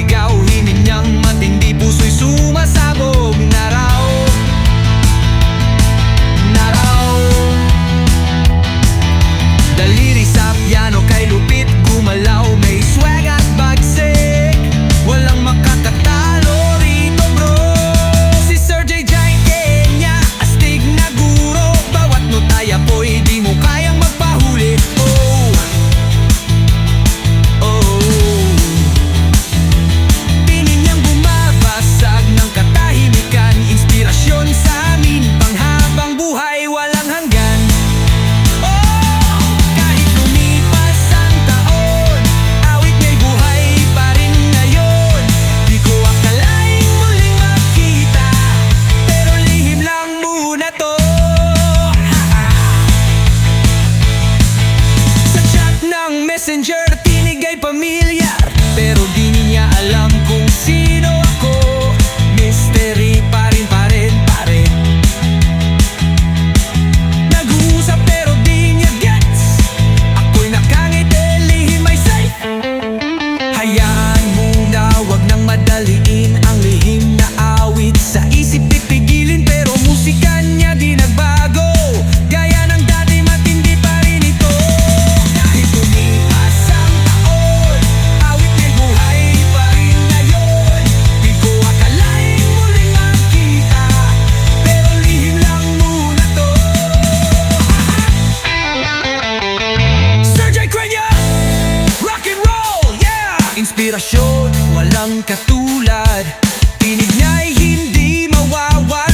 sigaw hini inspirasyon, walang katulad. Tinig niya'y hindi mawawala